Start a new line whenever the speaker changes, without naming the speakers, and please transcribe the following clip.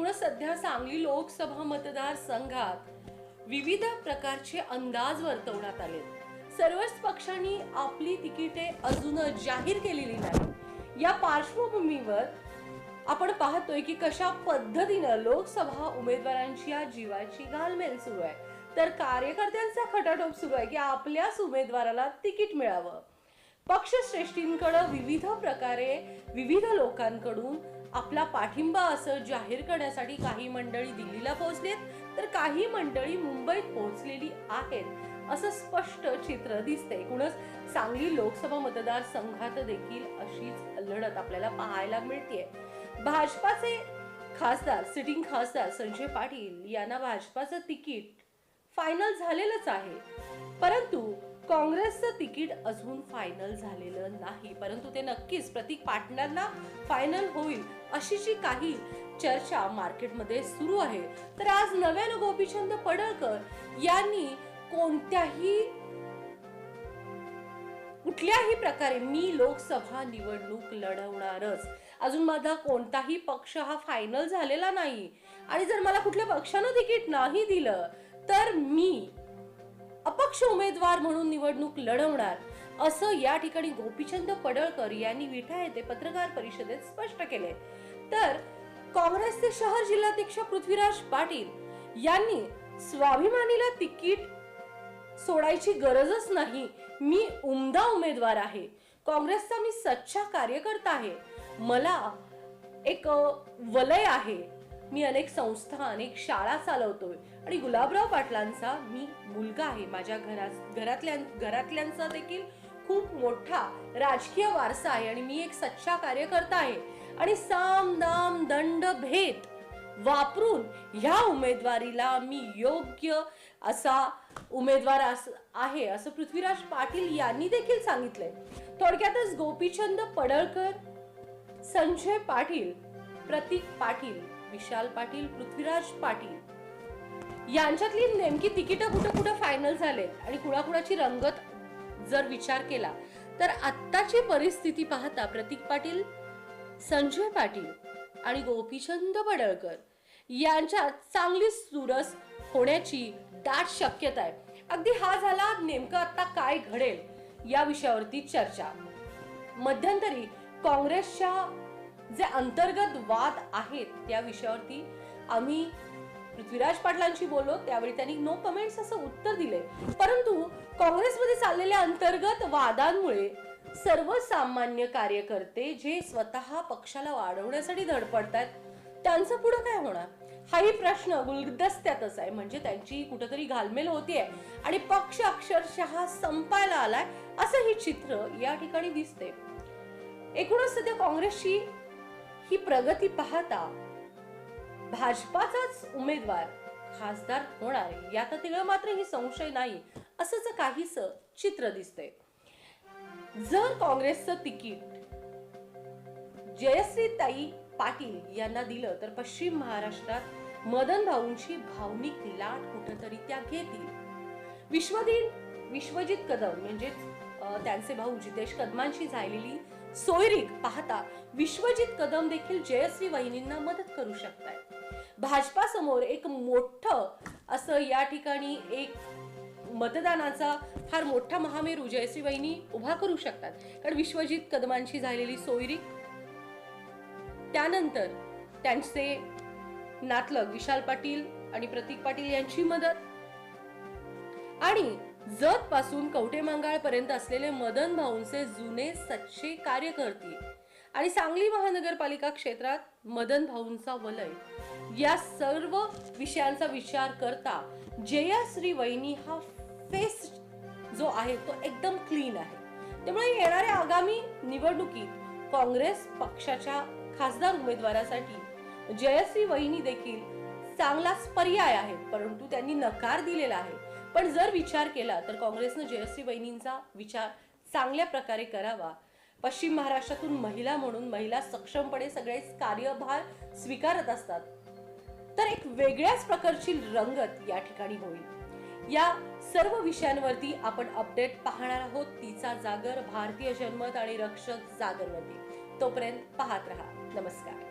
एकूणच सध्या सांगली लोकसभा मतदारसंघात विविध प्रकारचे अंदाज वर्तवण्यात आले. सर्वच पक्षांनी आपली तिकिटे अजून जाहीर केलेली नाही. या पार्श्वभूमीवर आपण पाहतोय की कशा पद्धतीनं लोकसभा उमेदवारांची या जीवाची घालमेल सुरू आहे. तर कार्यकर्त्यांचा खटाटोप सुरू आहे की आपल्याच उमेदवाराला तिकीट मिळावं. पक्षश्रेष्ठींकडं विविध प्रकारे विविध लोकांकडून आपला पाठिंबा असं जाहीर करण्यासाठी काही मंडळी दिल्लीला पोहोचलेत. तर काही मंडळी मुंबईत पोहोचलेली आहेत असं स्पष्ट चित्र दिसते एकूणच सांगली लोकसभा मतदारसंघात देखील अशीच लढत आपल्याला पाहायला मिळते भाजपाचे खासदार सिटिंग खासदार संजय पाटील यांना भाजपाचं तिकीट फायनल झालेलंच आहे. परंतु काँग्रेसचं तिकीट अजून फायनल झालेलं नाही. परंतु ते नक्कीच प्रतीक पाटणांना फायनल होईल अशी जी काही चर्चा मार्केटमध्ये सुरू आहे तर आज नव्यानं गोपीचंद पडळकर यांनी कोणत्याही कुठल्याही प्रकारे मी लोकसभा निवडणूक लढवणारच. अजून माझा कोणताही पक्ष हा फायनल झालेला नाही. आणि जर मला कुठल्या पक्षानं तिकीट नाही दिलं तर मी अपक्ष उमेदवार म्हणून निवडणूक लढवणार असं या ठिकाणी गोपीचंद पडळकर यांनी विठा येथे पत्रकार परिषदेत स्पष्ट केले. तर काँग्रेसचे शहर जिल्हाध्यक्ष पृथ्वीराज पाटील यांनी स्वाभिमानीला तिकीट सोडायची गरजच नाही मी उमदा उमेदवार आहे. काँग्रेसचा मी सच्चा कार्यकर्ता आहे. मला एक वलय आहे. मी अनेक संस्था अनेक शाळा चालवतोय. आणि गुलाबराव पाटलांचा मी मुलगा आहे. माझ्या घरात घरातल्या घरातल्यांचा देखील खूप मोठा राजकीय वारसा आहे आणि मी एक सच्चा कार्यकर्ता आहे. आणि साम दाम दंड भेद वापरून ह्या उमेदवारीला मी योग्य असा उमेदवार अस- आहे असं पृथ्वीराज पाटील यांनी देखील सांगितलंय. थोडक्यातच गोपीचंद पडळकर संजय पाटील प्रतीक पाटील विशाल पाटील पृथ्वीराज पाटील. यांच्यातली नेमकी तिकीट कुठं कुठं फायनल झालेत आणि कुणाकुणाची रंगत जर विचार केला तर आत्ताची परिस्थिती पाहता प्रतीक पाटील संजय पाटील आणि गोपीचंद पडळकर यांच्यात चांगली सुरस होण्याची दाट शक्यता आहे. अगदी हा झाला नेमकं आता काय घडेल या विषयावरती चर्चा. मध्यंतरी काँग्रेसच्या जे अंतर्गत वाद आहेत त्या विषयावरती आम्ही पृथ्वीराज पाटलांशी बोललो त्यावेळी त्यांनी नो कमेंट्स असं उत्तर दिले परंतु काँग्रेसमध्ये चाललेल्या अंतर्गत वादांमुळे सर्वसामान्य कार्यकर्ते जे स्वतः पक्षाला वाढवण्यासाठी धडपडतात त्यांचं पुढं काय होणार? हाही प्रश्न गुलदस्त्यातच आहे. म्हणजे त्यांची कुठंतरी घालमेल होतीये आणि पक्ष अक्षरशः संपायला आलाय असं हे चित्र या ठिकाणी दिसते एकूणच सध्या काँग्रेसची ही प्रगती पाहता भाजपाचाच उमेदवार खासदार होणार यात तिळ मात्र ही संशय नाही असंच काहीच चित्र दिसतंय. जर काँग्रेसचं तिकीट जयश्री ताई पाटील यांना दिलं तर पश्चिम महाराष्ट्रात मदन भाऊंची भावनिक लाट कुठंतरी त्या घेतील. विश्वदिन विश्वजित कदम म्हणजेच त्यांचे भाऊ जितेश कदमांशी झालेली सोयरीक पाहता विश्वजित कदम देखील जयश्री वहिनींना मदत करू शकतात भाजपा समोर एक मोठं असं या ठिकाणी एक मतदानाचा फार मोठा महामेरू जयश्री वहिनी उभा करू शकतात. कारण विश्वजित कदमांची झालेली सोयरी त्यानंतर त्यांचे नातलग विशाल पाटील आणि प्रतीक पाटील यांची मदत आणि जत पासून कवठे पर्यंत असलेले मदन भाऊंचे जुने सच्चे कार्यकर्ते. आणि सांगली महानगरपालिका क्षेत्रात मदन भाऊंचा वलय. या सर्व विषयांचा विचार करता जयश्री वहिनी हा फेस जो आहे तो एकदम क्लीन आहे. त्यामुळे येणाऱ्या आगामी निवडणुकीत काँग्रेस पक्षाच्या खासदार उमेदवारासाठी जयश्री वहिनी देखील चांगलाच पर्याय आहे परंतु त्यांनी नकार दिलेला आहे. पण जर विचार केला तर काँग्रेसनं जयश्री वहिनींचा विचार चांगल्या प्रकारे करावा. पश्चिम महाराष्ट्रातून महिला म्हणून महिला सक्षमपणे सगळे कार्यभार स्वीकारत असतात. तर एक वेगळ्याच प्रकारची रंगत या ठिकाणी होईल. या सर्व विषयांवरती आपण अपडेट पाहणार आहोत. तिचा जागर भारतीय जनमत आणि रक्षक जागरवती तोपर्यंत पाहत रहा. नमस्कार.